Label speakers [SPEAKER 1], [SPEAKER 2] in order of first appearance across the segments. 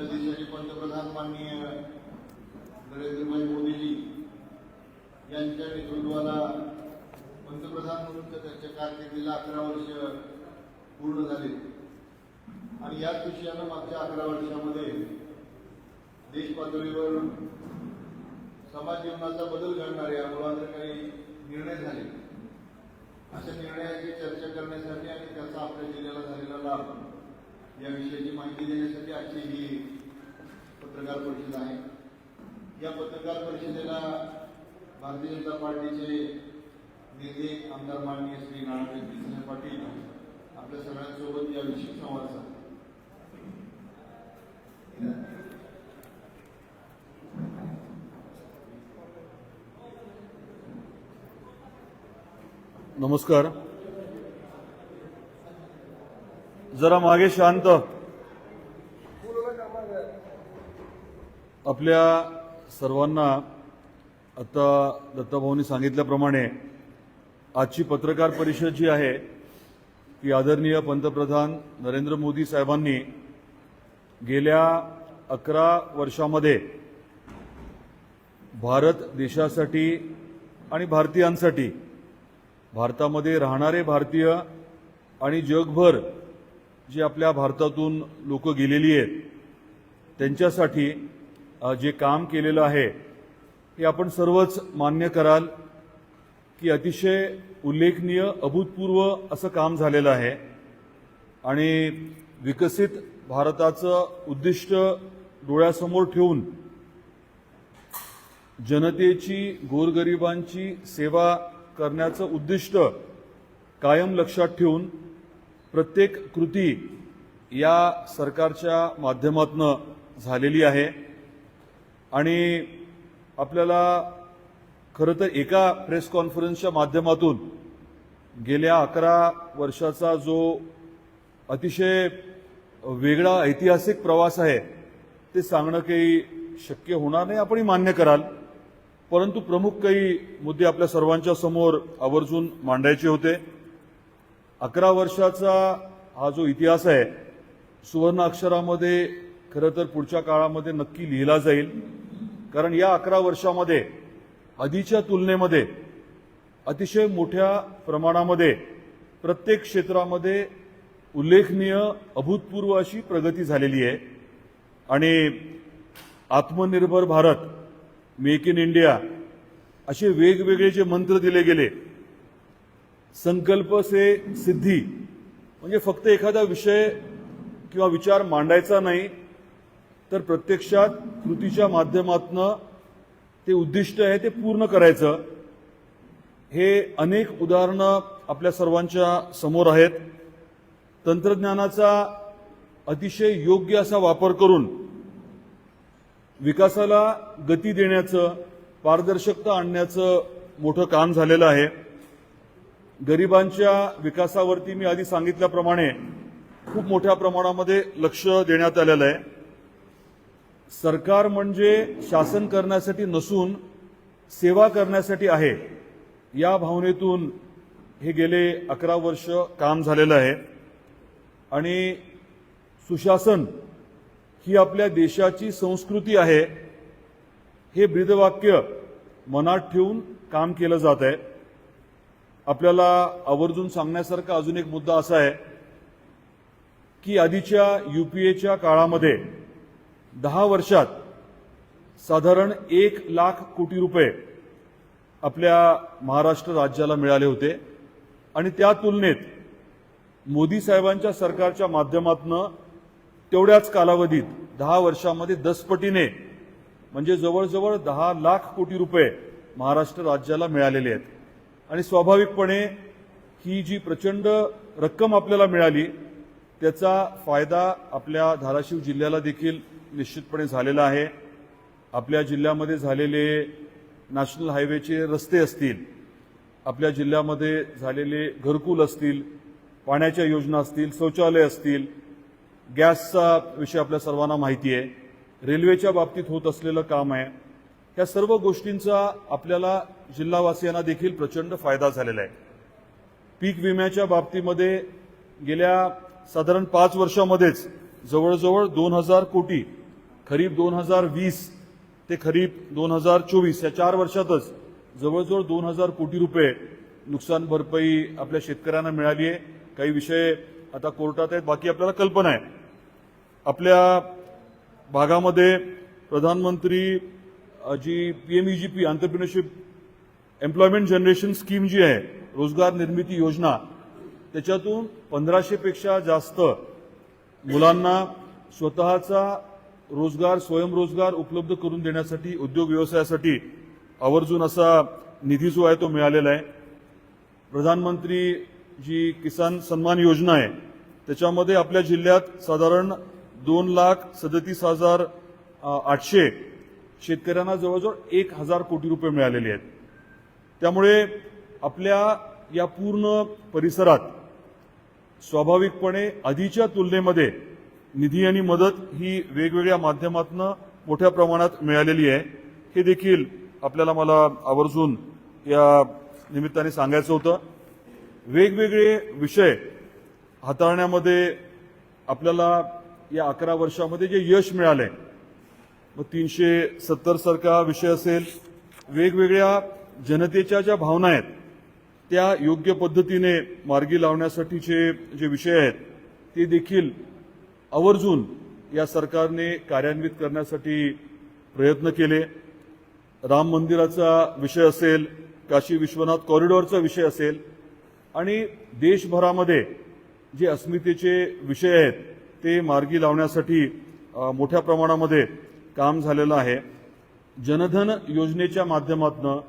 [SPEAKER 1] आपल्या देशाचे पंतप्रधान माननीय नरेंद्रभाई मोदीजी यांच्या नेतृत्वाला पंतप्रधान म्हणून तर त्यांच्या कारकिर्दीला अकरा वर्ष पूर्ण झाले. आणि याच विषयानं मागच्या अकरा वर्षामध्ये देश पातळीवर समाज जीवनाचा बदल घडणारे अमूलाग्र काही निर्णय झाले. अशा निर्णयाची चर्चा करण्यासाठी आणि त्याचा आपल्या जिल्ह्याला झालेला लाभ या विषयाची माहिती देण्यासाठी आजची ही पत्रकार परिषद आहे. या पत्रकार परिषदेला भारतीय जनता पार्टीचे नेते आमदार माननीय श्री नारायण सिंह पाटील आपल्या सगळ्यांसोबत याविषयी संवाद साधतात
[SPEAKER 2] नमस्कार. जरा मागे शांत. आपल्या सर्वांना आता दत्ताभाऊंनी सांगितल्याप्रमाणे आजची पत्रकार परिषद जी आहे ती आदरणीय पंतप्रधान नरेंद्र मोदी साहेबांनी गेल्या अकरा वर्षामध्ये भारत देशासाठी आणि भारतीयांसाठी भारतामध्ये राहणारे भारतीय आणि जगभर जी आपल्या भारतातून लोक गेलेली आहेत त्यांच्यासाठी जे काम केलेलं आहे हे आपण सर्वच मान्य कराल की अतिशय उल्लेखनीय अभूतपूर्व असं काम झालेलं आहे. आणि विकसित भारताचं उद्दिष्ट डोळ्यासमोर ठेवून जनतेची गोरगरिबांची सेवा करण्याचं उद्दिष्ट कायम लक्षात ठेवून प्रत्येक कृती या सरकारच्या माध्यमातनं झालेली आहे. आणि आपल्याला खरं तर एका प्रेस कॉन्फरन्सच्या माध्यमातून गेल्या अकरा वर्षाचा जो अतिशय वेगळा ऐतिहासिक प्रवास आहे ते सांगणं काही शक्य होणार नाही आपणही मान्य कराल. परंतु प्रमुख काही मुद्दे आपल्या सर्वांच्या समोर आवर्जून मांडायचे होते. अकरा वर्षाचा हा जो इतिहास आहे सुवर्ण अक्षरामध्ये खरं तर पुढच्या काळामध्ये नक्की लिहिला जाईल. कारण या अकरा वर्षामध्ये आधीच्या तुलनेमध्ये अतिशय मोठ्या प्रमाणामध्ये प्रत्येक क्षेत्रामध्ये उल्लेखनीय अभूतपूर्व अशी प्रगती झालेली आहे. आणि आत्मनिर्भर भारत मेक इन इंडिया असे वेगवेगळे जे मंत्र दिले गेले संकल्प से सिद्धी म्हणजे फक्त एखादा विषय किंवा विचार मांडायचा नाही तर प्रत्यक्षात कृतीच्या माध्यमातनं ते उद्दिष्ट आहे ते पूर्ण करायचं. हे अनेक उदाहरणं आपल्या सर्वांच्या समोर आहेत. तंत्रज्ञानाचा अतिशय योग्य असा वापर करून विकासाला गती देण्याचं पारदर्शकता आणण्याचं मोठं काम झालेलं आहे. गरिबांच्या विकासावरती मी आधी सांगितल्याप्रमाणे खूप मोठ्या प्रमाणामध्ये लक्ष देण्यात आलेलं आहे. सरकार म्हणजे शासन करण्यासाठी नसून सेवा करण्यासाठी आहे. या भावनेतून हे गेले अकरा वर्ष काम झालेलं आहे. आणि सुशासन ही आपल्या देशाची संस्कृती आहे. हे ब्रीदवाक्य मनात ठेवून काम केलं जात आहे. आपल्याला आवर्जून सांगण्यासारखा अजून एक मुद्दा असा आहे की आधीच्या युपीएच्या काळामध्ये दहा वर्षात साधारण एक लाख कोटी रुपये आपल्या महाराष्ट्र राज्याला मिळाले होते. आणि त्या तुलनेत मोदी साहेबांच्या सरकारच्या माध्यमातनं तेवढ्याच कालावधीत दहा वर्षामध्ये दसपटीने म्हणजे जवळजवळ दहा लाख कोटी रुपये महाराष्ट्र राज्याला मिळालेले आहेत. आणि स्वाभाविकपणे ही जी प्रचंड रक्कम आपल्याला मिळाली त्याचा फायदा आपल्या धाराशिव जिल्ह्याला देखील निश्चितपणे झालेला आहे. आपल्या जिल्ह्यामध्ये झालेले नॅशनल हायवेचे रस्ते असतील आपल्या जिल्ह्यामध्ये झालेले घरकुल असतील पाण्याच्या योजना असतील शौचालय असतील गॅसचा विषय आपल्या सर्वांना माहिती आहे. रेल्वेच्या बाबतीत होत असलेलं काम आहे. या सर्व गोष्टींचा आपल्याला जिल्हावासियांना देखील प्रचंड फायदा झालेला आहे. पीक विम्याच्या बाबतीमध्ये गेल्या साधारण पाच वर्षामध्येच जवळजवळ दोन हजार कोटी खरीप दोन हजार वीस ते खरीप दोन हजार चोवीस या चार वर्षातच जवळजवळ दोन हजार कोटी रुपये नुकसान भरपाई आपल्या शेतकऱ्यांना मिळाली आहे. काही विषय आता कोर्टात आहेत बाकी आपल्याला कल्पना आहे. आपल्या भागामध्ये प्रधानमंत्री जी PMEGP entrepreneurship employment generation scheme जी आहे रोजगार निर्मिती योजना त्याच्यातून पंधराशेपेक्षा जास्त मुलांना स्वतःचा रोजगार स्वयंरोजगार उपलब्ध करून देण्यासाठी उद्योग व्यवसायासाठी आवर्जून असा निधी जो आहे तो मिळालेला आहे. प्रधानमंत्री जी किसान सन्मान योजना आहे त्याच्यामध्ये आपल्या जिल्ह्यात साधारण दोन लाख सदतीस हजार आठशे शेतकऱ्यांना जवळजवळ एक हजार कोटी रुपये मिळालेले आहेत. त्यामुळे आपल्या या पूर्ण परिसरात स्वाभाविकपणे आधीच्या तुलनेमध्ये निधी आणि मदत ही वेगवेगळ्या माध्यमातून मोठ्या प्रमाणात मिळालेली आहे. हे देखील आपल्याला मला आवर्जून या निमित्ताने सांगायचं होतं. वेगवेगळे विषय हाताळण्यामध्ये आपल्याला या अकरा वर्षामध्ये जे यश मिळालंय मग तीनशे सत्तर सारखा विषय असेल. वेगवेगळ्या जनतेच्या ज्या भावना आहेत त्या योग्य पद्धतीने मार्गी लावण्यासाठीचे जे विषय आहेत ते देखील आवर्जून या सरकारने कार्यान्वित करण्यासाठी प्रयत्न केले. राम मंदिराचा विषय असेल काशी विश्वनाथ कॉरिडॉरचा विषय असेल आणि देशभरामध्ये जे अस्मितेचे विषय आहेत ते मार्गी लावण्यासाठी मोठ्या प्रमाणामध्ये काम झालेलं आहे. जनधन योजनेच्या माध्यमातनं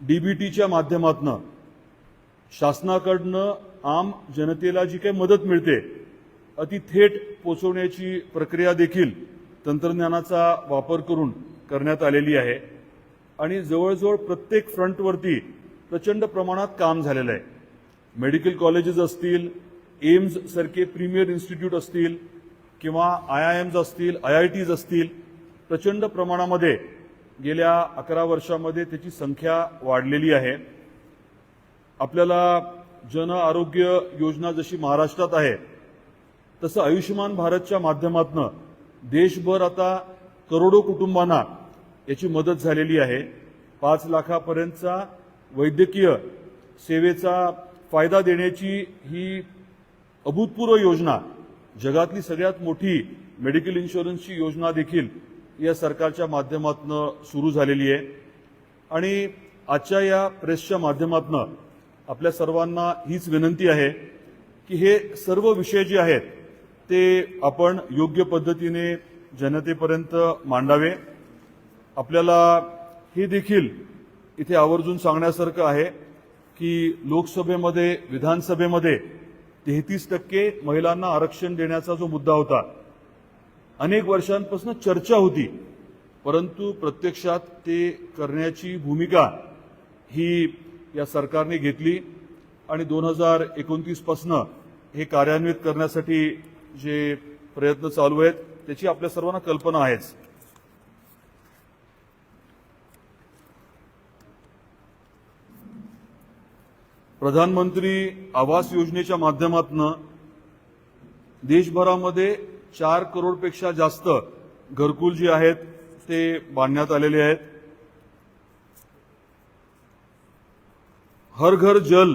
[SPEAKER 2] डीबीटीच्या माध्यमातनं शासनाकडनं आम जनतेला जी काही मदत मिळते अति थेट पोचवण्याची प्रक्रिया देखील तंत्रज्ञानाचा वापर करून करण्यात आलेली आहे. आणि जवळजवळ प्रत्येक फ्रंटवरती प्रचंड प्रमाणात काम झालेलं आहे. मेडिकल कॉलेजेस असतील एम्स सारखे प्रीमियर इन्स्टिट्यूट असतील किंवा आय आय एम्स असतील आय आय टीज असतील प्रचंड प्रमाणामध्ये गेल्या अकरा वर्षामध्ये त्याची संख्या वाढलेली आहे. आपल्याला जन आरोग्य योजना जशी महाराष्ट्रात आहे तसं आयुष्यमान भारतच्या माध्यमातून देशभर आता करोडो कुटुंबांना याची मदत झालेली आहे. पाच लाखापर्यंतचा वैद्यकीय सेवेचा फायदा देण्याची ही अभूतपूर्व योजना जगातली सगळ्यात मोठी मेडिकल इन्शुरन्सची योजना देखील या सरकारच्या माध्यमातून सुरू झालेली आहे. आणि आजच्या या प्रेसच्या माध्यमातून आपल्या सर्वांना हीच विनंती आहे की हे सर्व विषय जे आहेत ते आपण योग्य पद्धतीने जनतेपर्यंत मांडावे. आपल्याला हे देखील इथे आवर्जून सांगण्यासारखं आहे की लोकसभेमध्ये विधानसभेमध्ये तेहतीस टक्के महिलांना आरक्षण देण्याचा जो मुद्दा होता अनेक वर्षांपासून चर्चा होती परंतु प्रत्यक्षात ते करण्याची भूमिका ही या सरकारने घेतली आणि दोन हजार एकोणतीसपासनं हे कार्यान्वित करण्यासाठी जे प्रयत्न चालू आहेत त्याची आपल्या सर्वांना कल्पना आहेच. प्रधानमंत्री आवास योजनेच्या माध्यमातून देशभरामध्ये चार करोडपेक्षा जास्त घरकुल जे आहेत ते बांधण्यात आलेले आहेत. हर घर जल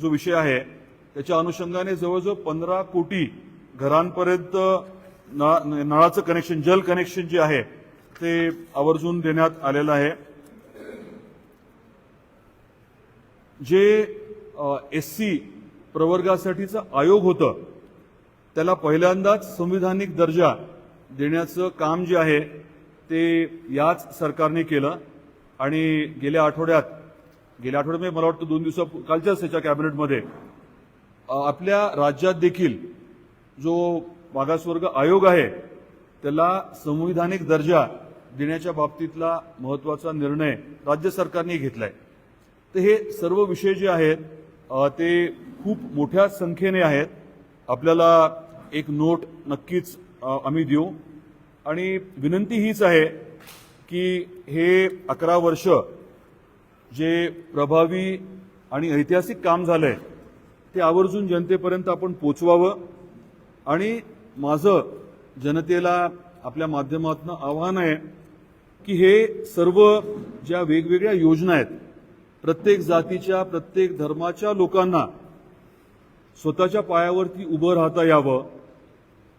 [SPEAKER 2] जो विषय आहे त्याच्या अनुषंगाने जवळजवळ पंधरा कोटी घरांपर्यंत नळाचं कनेक्शन जल कनेक्शन जे आहे ते आवर्जून देण्यात आलेलं आहे. जे एस सी प्रवर्गासाठीचं आयोग होतं त्याला पहिल्यांदाच संविधानिक दर्जा देण्याचं काम जे आहे ते याच सरकारने केलं. आणि गेल्या आठवड्यात गेल्या आठवड्यात म्हणजे मला वाटतं दोन दिवसा कालच्याच त्याच्या कॅबिनेटमध्ये आपल्या राज्यात देखील जो मागासवर्ग आयोग आहे त्याला संविधानिक दर्जा देण्याच्या बाबतीतला महत्त्वाचा निर्णय राज्य सरकारने घेतलाय. तर हे सर्व विषय जे आहेत ते खूप मोठ्या संख्येने आहेत. आपल्याला एक नोट नक्कीच आम्ही देऊ. आणि विनंती हीच आहे की हे अकरा वर्ष जे प्रभावी आणि ऐतिहासिक काम झालं आहे ते आवर्जून जनतेपर्यंत आपण पोचवावं आणि माझं जनतेला आपल्या माध्यमातून आव्हान आहे की हे सर्व ज्या वेगवेगळ्या योजना आहेत प्रत्येक जातीच्या प्रत्येक धर्माच्या लोकांना स्वतःच्या पायावरती उभं राहता यावं.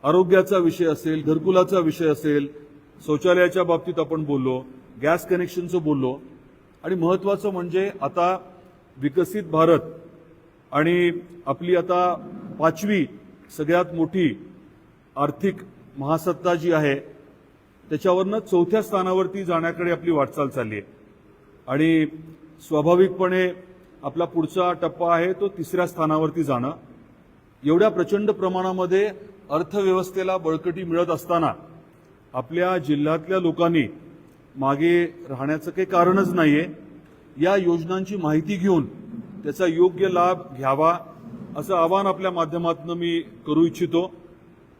[SPEAKER 2] आरोग्याचा विषय असेल घरकुलाचा विषय असेल शौचालयाच्या बाबतीत आपण बोललो गॅस कनेक्शनचं बोललो आणि महत्वाचं म्हणजे आता विकसित भारत आणि आपली आता पाचवी सगळ्यात मोठी आर्थिक महासत्ता जी आहे त्याच्यावरनं चौथ्या स्थानावरती जाण्याकडे आपली वाटचाल चालली आहे. आणि स्वाभाविकपणे आपला पुढचा टप्पा आहे तो तिसऱ्या स्थानावरती जाणं. एवढ्या प्रचंड प्रमाणामध्ये अर्थव्यवस्थेला बळकटी मिळत असताना आपल्या जिल्ह्यातल्या लोकांनी मागे राहण्याचं काही कारणच नाहीये. या योजनांची माहिती घेऊन त्याचा योग्य लाभ घ्यावा असं आवाहन आपल्या माध्यमातून मी करू इच्छितो.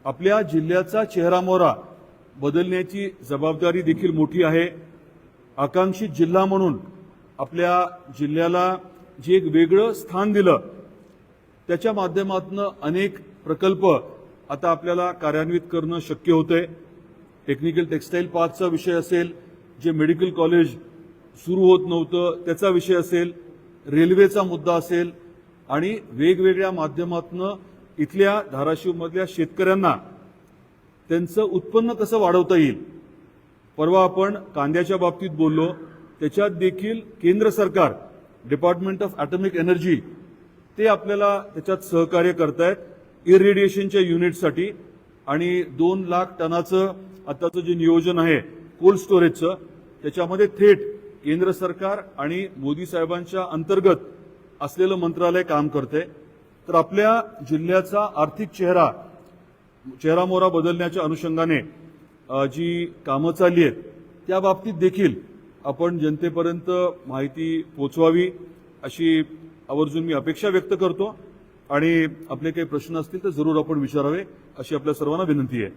[SPEAKER 2] आपल्या जिल्ह्याचा चेहरामोहरा बदलण्याची जबाबदारी देखील मोठी आहे. आकांक्षित जिल्हा म्हणून आपल्या जिल्ह्याला जे एक वेगळं स्थान दिलं त्याच्या माध्यमातून अनेक प्रकल्प आता आपल्याला कार्यान्वित करणं शक्य होतंय. टेक्निकल टेक्सटाईल पार्कचा विषय असेल जे मेडिकल कॉलेज सुरू होत नव्हतं त्याचा विषय असेल रेल्वेचा मुद्दा असेल आणि वेगवेगळ्या माध्यमातून इथल्या धाराशिवमधल्या शेतकऱ्यांना त्यांचं उत्पन्न कसं वाढवता येईल परवा आपण कांद्याच्या बाबतीत बोललो. त्याच्यात देखील केंद्र सरकार डिपार्टमेंट ऑफ ॲटॉमिक एनर्जी ते आपल्याला त्याच्यात सहकार्य करतायत इरेडिएशनच्या युनिटसाठी आणि दोन लाख टनाचं आताचं जे नियोजन आहे कोल्ड स्टोरेजचं त्याच्यामध्ये थेट केंद्र सरकार आणि मोदी साहेबांच्या अंतर्गत असलेलं मंत्रालय काम करते. तर आपल्या जिल्ह्याचा आर्थिक चेहरा चेहरामोहरा बदलण्याच्या अनुषंगाने जी कामं चालली आहेत त्या बाबतीत देखील आपण जनतेपर्यंत माहिती पोचवावी अशी आवर्जून मी अपेक्षा व्यक्त करतो. आणि आपले काही प्रश्न असतील तर जरूर आपण विचारावे अशी आपल्या सर्वांना विनंती आहे.